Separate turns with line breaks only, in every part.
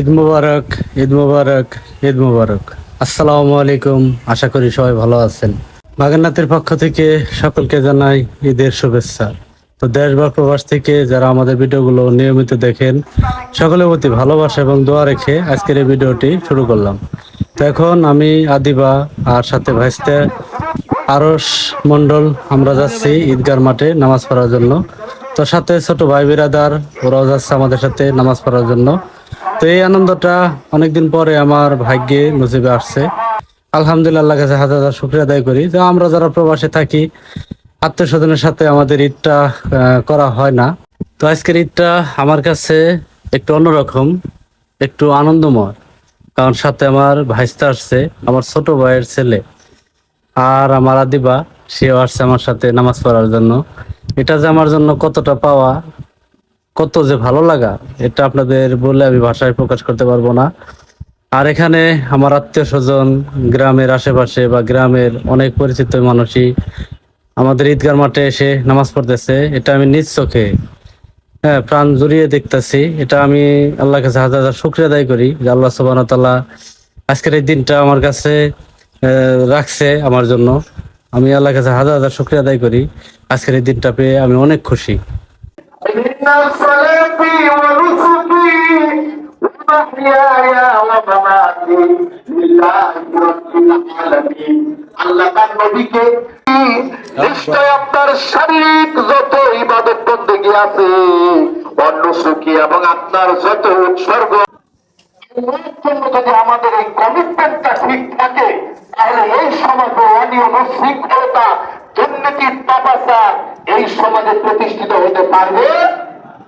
ঈদ মুবারক ঈদ মুবারক ঈদ মুবারক। আসসালামু আলাইকুম, আশা করি সবাই ভালো আছেন। বাগান্নাথের পক্ষ থেকে সকলকে জানাই ঈদের শুভেচ্ছা। তো দেশ বা প্রবাস থেকে যারা আমাদের ভিডিওগুলো নিয়মিত দেখেন, সকলের প্রতি ভালোবাসা এবং দোয়া রেখে আজকের এই ভিডিওটি শুরু করলাম। তো এখন আমি আদিবা আর সাথে ভাইস্তে আরস মন্ডল আমরা যাচ্ছি ঈদগার মাঠে নামাজ পড়ার জন্য। তো সাথে ছোট ভাই বিরাদার ওরাও যাচ্ছে আমাদের সাথে নামাজ পড়ার জন্য। তো এই আনন্দটা অনেকদিন পরে আমার ভাগ্যে নসিবে আসছে। আলহামদুলিল্লাহ আল্লাহ কাছে হাজার হাজার শুক্রিয়া আদায় করি। তো আমরা যারা প্রবাসে থাকি আত্মীয় স্বজনের সাথে আমাদের ঈদটা করা হয় না। তো আজকের ঈদটা আমার কাছে একটু অন্যরকম, একটু আনন্দময়। কারণ সাথে আমার ভাইস্তা আসছে, আমার ছোট ভাইয়ের ছেলে। আর আমার আদিবা, সেও আসছে আমার সাথে নামাজ পড়ার জন্য। এটা যে আমার জন্য কতটা পাওয়া কত যে ভালো লাগা, এটা আপনাদের বলে আমি ভাষায় প্রকাশ করতে পারব না। আর এখানে আমার আত্মীয় স্বজন, গ্রামের আশেপাশে বা গ্রামের অনেক পরিচিত মানুষই আমাদের ঈদগার মাঠে এসে নামাজ পড়তেছে। এটা আমি নিজ চোখে হ্যাঁ প্রাণ জুড়িয়ে দেখতেছি। এটা আমি আল্লাহ কাছে হাজার হাজার শুক্রিয়া আদায় করি যে আল্লাহ সুবাহ তাল্লাহ আজকের এই দিনটা আমার কাছে রাখছে আমার জন্য। আমি আল্লাহ কাছে হাজার হাজার শুক্রিয়া আদায় করি। আজকের এই দিনটা পেয়ে আমি অনেক খুশি।
صلاتي ونسكي ومحياي ومماتي لله رب العالمين আল্লাহ তার নবীকে নিশ্চয় আপনার শারীরিক যত ইবাদত বন্দেগী আছে অন্য সুখী এবং আপনার যত উৎসর্গ আল্লাহর জন্য যদি আমাদের এই কমিটমেন্টটা ঠিক থাকে তাহলে এই সমাজে অনিয়ম শৃঙ্খলতা দুর্নীতির পাপাচার এই সমাজে প্রতিষ্ঠিত হতে পারবে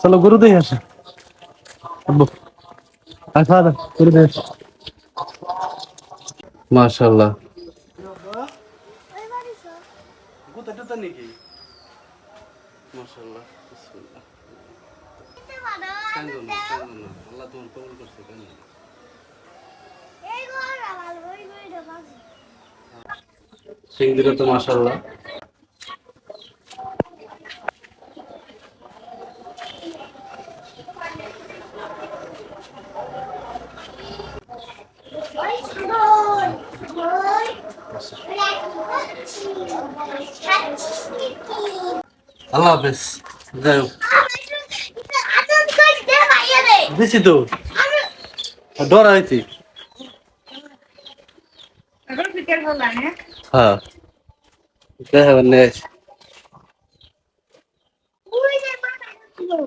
চলো গুরু দিয়ে আসে। গুরু দিয়ে আসে মাশাল্লাহ মাশাল্লাহ বিসমিল্লাহ। কান্দো না কান্দো না। আল্লাহ তোমার কবুল করছে কান্দো না। সিংদিরা তো মাশাল্লাহ আল্লাহ হাফেজ, যাই হোক। দিছি তো। ডর আইতি হ্যাঁ। দেখা নেই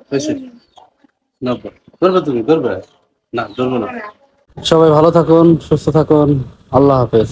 হয়েছে। না করবে তুমি করবে না, ধরবো না। সবাই ভালো থাকুন, সুস্থ থাকুন। আল্লাহ হাফেজ।